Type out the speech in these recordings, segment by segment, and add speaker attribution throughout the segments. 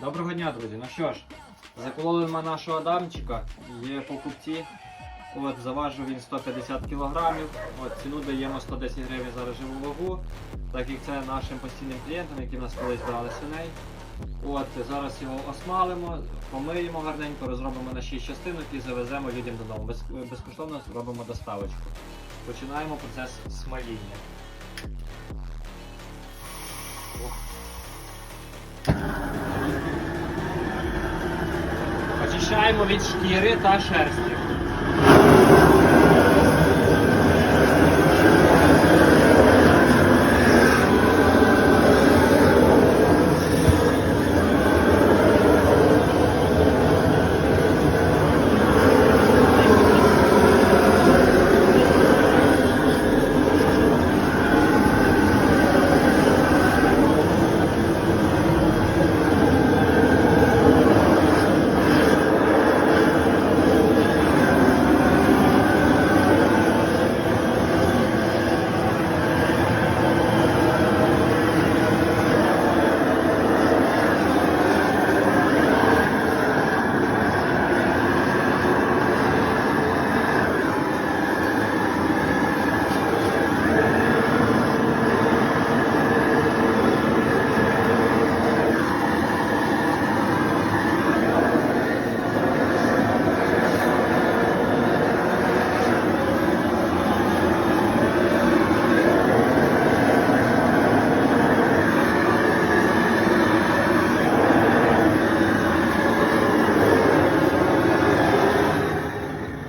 Speaker 1: Доброго дня, друзі. Ну що ж, закололи ми нашого Адамчика, є покупці. От, заважив він 150 кг. От, ціну даємо 110 гривень за живу вагу, так як це нашим постійним клієнтам, які в нас колись брали свиней. От, зараз його осмалимо, помиємо гарненько, розробимо на 6 частинок і завеземо людям додому. Без, безкоштовно зробимо доставочку. Починаємо процес смаління. Очищаємо від шкіри та шерсті.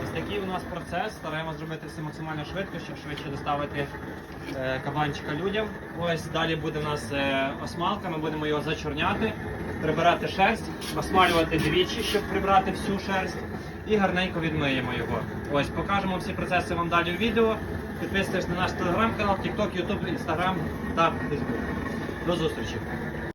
Speaker 1: Ось такий у нас процес. Стараємося зробити все максимально швидко, щоб швидше доставити е, кабанчика людям. Ось далі буде у нас е, осмалка. Ми будемо його зачорняти, прибирати шерсть, осмалювати двічі, щоб прибрати всю шерсть, і гарненько відмиємо його. Ось покажемо всі процеси вам далі у відео. Підписуйтесь на наш телеграм-канал, TikTok, YouTube, Instagram та Facebook. До зустрічі!